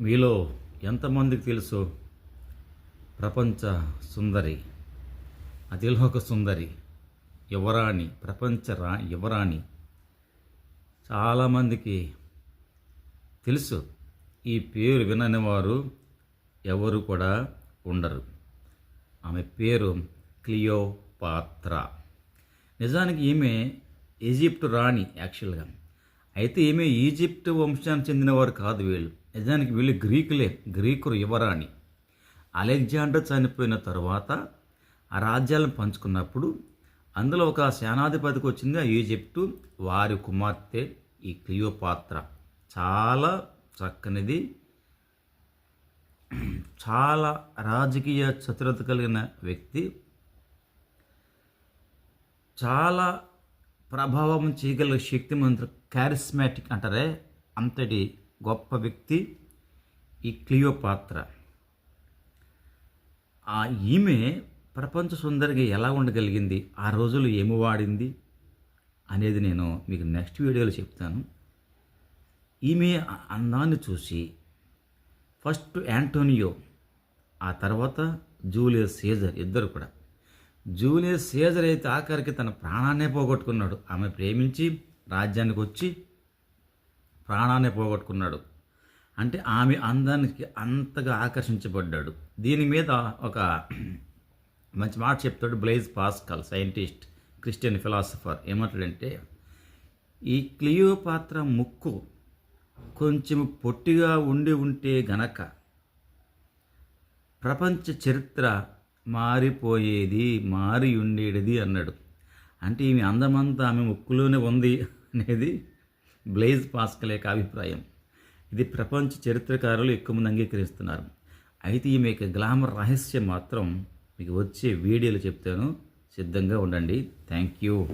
మీలో ఎంతమందికి తెలుసు? ప్రపంచ సుందరి అతిలోక సుందరి యువరాణి ప్రపంచ రా యువరాణి. చాలామందికి తెలుసు. ఈ పేరు వినని వారు ఎవరు కూడా ఉండరు. ఆమె పేరు క్లియో పాత్ర నిజానికి ఈమె ఈజిప్ట్ రాణి యాక్చువల్గా. అయితే ఈమె ఈజిప్ట్ వంశానికి చెందినవారు కాదు వీళ్ళు. నిజానికి వీళ్ళు గ్రీకులే గ్రీకులు యువరాణి. అలెగ్జాండర్ చనిపోయిన తర్వాత ఆ రాజ్యాలను పంచుకున్నప్పుడు అందులో ఒక సేనాధిపతికి వచ్చింది ఆ ఈజిప్టు వారి కుమార్తె ఈ క్లియోపాత్ర. చాలా చక్కనిది. చాలా రాజకీయ చతురత కలిగిన వ్యక్తి. చాలా ప్రభావం చేయగల శక్తిమంతుడు క్యారిస్మాటిక్ అంటారే అంతటి గొప్ప వ్యక్తి ఈ క్లియోపాత్ర. ఆ ఈమె ప్రపంచ సుందరిగా ఎలా ఉండగలిగింది? ఆ రోజులు ఏమి వాడింది? అనేది నేను మీకు నెక్స్ట్ వీడియోలో చెప్తాను. ఈమె అందాన్ని చూసి ఫస్ట్ యాంటోనియో ఆ తర్వాత జూలియస్ సీజర్ ఇద్దరు కూడా. జూలియస్ సీజర్ అయితే ఆఖరికి తన ప్రాణాన్నే పోగొట్టుకున్నాడు. ఆమె ప్రేమించి రాజ్యానికి వచ్చి ప్రాణాన్ని పోగొట్టుకున్నాడు. అంటే ఆమె అందానికి అంతగా ఆకర్షించబడ్డాడు. దీని మీద ఒక మంచి మాట చెప్తాడు Blaise Pascal scientist Christian philosopher. ఏమంటాడంటే ఈ క్లియోపాత్ర ముక్కు కొంచెం పొట్టిగా ఉండి ఉంటే గనక ప్రపంచ చరిత్ర మారిపోయేది మారి ఉండేది అన్నాడు. అంటే ఈమె అందమంతా ఆమె ముక్కులోనే ఉంది అనేది బ్లేజ్ పాస్కల్ యొక్క అభిప్రాయం. ఇది ప్రపంచ చరిత్రకారులు ఎక్కువ మంది అంగీకరిస్తున్నారు. అయితే ఈమె యొక్క గ్లామర్ రహస్యం మాత్రం మీకు వచ్చే వీడియోలు చెప్తాను. సిద్ధంగా ఉండండి. Thank you.